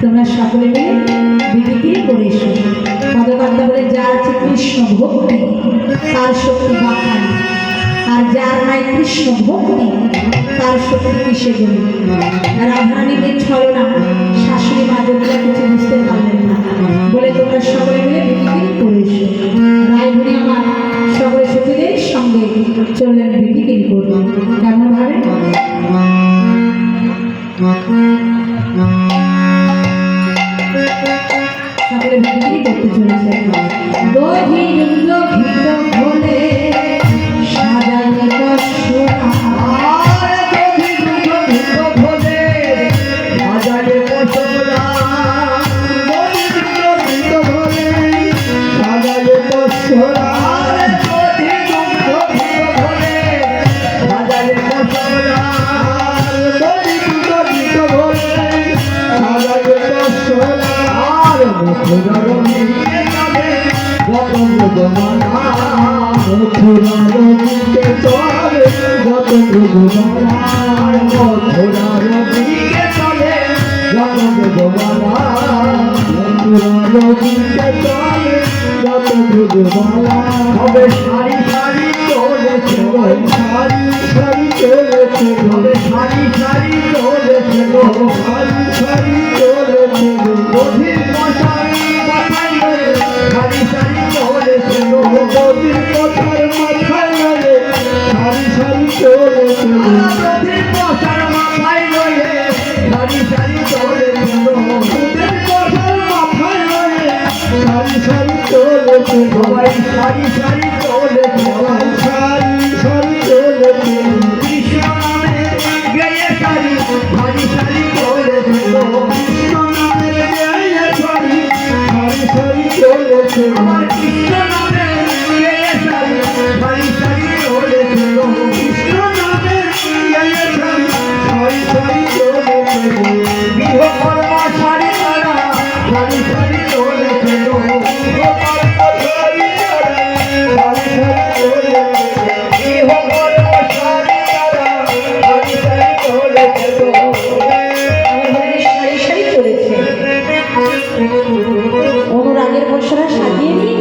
তোমরা সকলে মিলে বলে যা আছে কৃষ্ণ ভক্তি, তার শক্তি বাখান আর যার নাই কৃষ্ণ ভক্তি, তার শক্তি কিসে গড়ি রাধারানীদের ছলনা, শাশুড়ি মা যেগুলো কিছু বুঝতে পারলেন হবে সারি সারি চলেছে সারি সারি চলেছে হবে সারি সারি চলেছে সারি সারি চলেছে গভীর চলেছে সবাই সারি সারি চলেছে সবাই সারি সারি চলেছে কৃষ্ণ নামে গেয়ে সারি সারি সারি চলেছে কৃষ্ণ নামে গেয়ে সারি সারি সারি চলেছে আমার কৃষ্ণ নামে গেয়ে সারি সারি সারি চলেছে কৃষ্ণ নামে গেয়ে সারি সারি সারি চলেছে বিহ কর্ম সারি তারা সারি সারি চলেছে অনুরাগের মশলা সাজিয়ে নিয়ে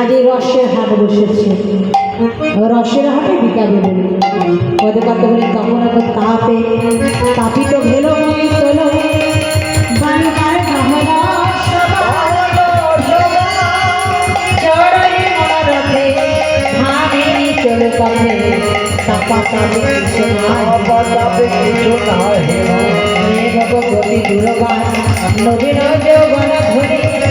আজ এই রসের হাট বসেছে। রসের হাটে বিকাবে বলে পদে কত বলে, তখন এত তাপে তাপিত ভেল চলো বাড়ি চলে পথে। তাপা তাপে কিছু নাই। सब गति दुर्गा अन्न दिन जो बना भोली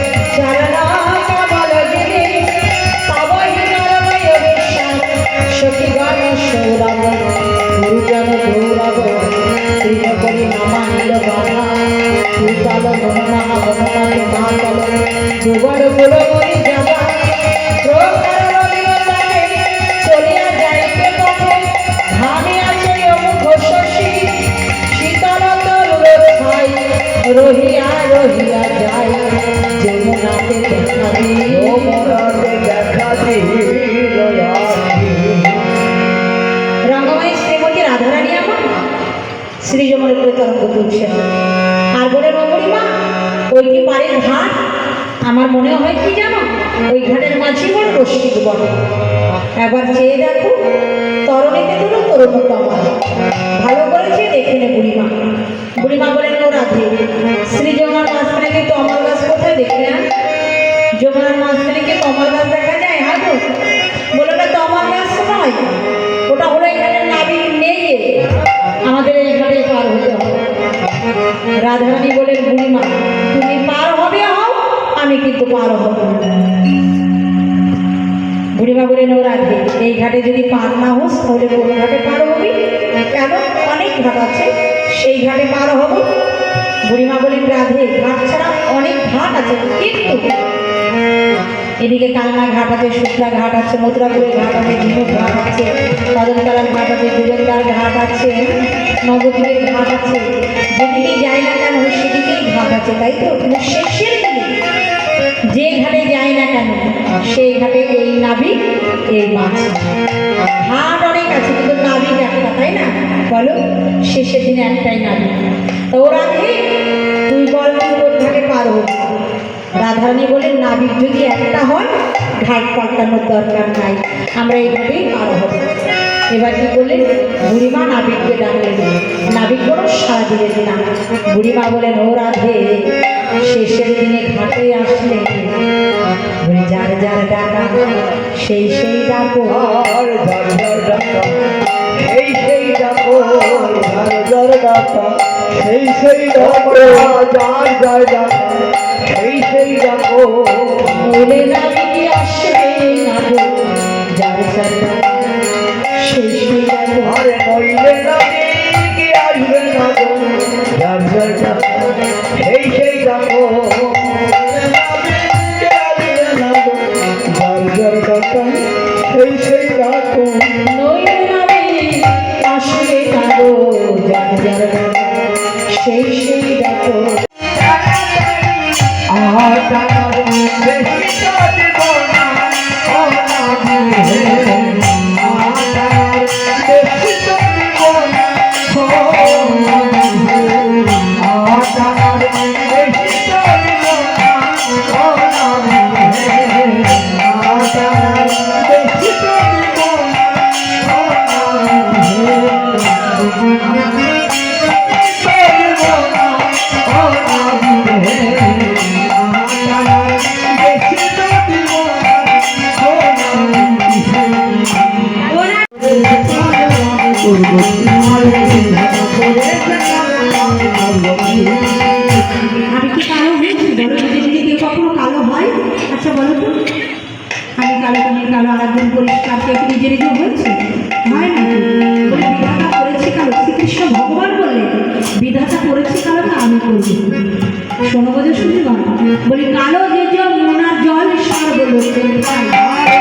একবার চেয়ে দেখো, তরণীতে তুলো তরুণ আমার। ভালো করেছে, দেখে নে বুড়িমা। বুড়িমা বলেন ও রাধে, শ্রী যমুনার মাঝখানে কিন্তু অমর গাছ কোথায়? দেখলে না যমুনার মাঝখানে কি কমল গাছ দেখা যায়? তো বলে তো অমর গাছ নয়। ওটা হলো এখানে নাবিক নেই। আমাদের এই পার হতে হবে। রাধারানী বলেন, বুড়িমা, তুমি পার হবে হও, আমি কিন্তু পার হব না। বুড়িমা বলেন ও এই ঘাটে যদি পার না হোস, তাহলে কোন ঘাটে পার হবি? কেন? অনেক ঘাট আছে। সেই ঘাটে পার হব। বুড়িমা বলেন, রাধে, ঘাট ছাড়া অনেক ঘাট আছে, কিন্তু এদিকে কালনা ঘাট আছে, শুক্লা ঘাট আছে, মথুরাপুরের ঘাট আছে ঝিনুক ঘাট আছে কদমতলার ঘাট আছে দুবেন্দার ঘাট আছে, নবদ্বীপের ঘাট আছে, যেদিকেই যাই না কেন, সেদিকেই ঘাট আছে, তাই তো? শেষের দিকে কেন এই নাবিক এই মাছ। ঘাট অনেক আছে, কিন্তু নাবিক একটা, তাই না? বলো শেষের দিনে একটাই নাবিক তো ওরা তুই বল তুই পার রাধারানী বলেন নাবিক যদি একটা হয়, ঘাট পাল্টানোর দরকার নাই। আমরা এইভাবেই পার হব। এবার কি করলেন? বুড়িমা নাবিককে ডাকলেন। নাবিক বড় সারা দিলেন না বুড়িমা বলেন ও রাধে শেষের দিনে ঘাটে আসলে যার যার ডাকা সেই সেই ডাকো। যার যার ডাকা সেই সেই ডাকো। যার যার ডাকা সেই সেই ডাকো। যার যার ডাকা সেই সেই ডাকো। বলে নাবিকে আসবে না যার যার ডাকা সেই সেই ডাকো। সেই সেই আচ্ছা বলো তো। আমি কালো তুমি কালো আর একজন পরিষ্কার কেউ নিজে নিজে হয়েছে? হয় না বিধাতা করেছে কালো শ্রীকৃষ্ণ ভগবান বললেন বিধাতা করেছে কালো তা আমি করব। শোনো বোঝো শুনি বলি, কালো যে জল, মোনার জল, সর্বলোকে পায় আরে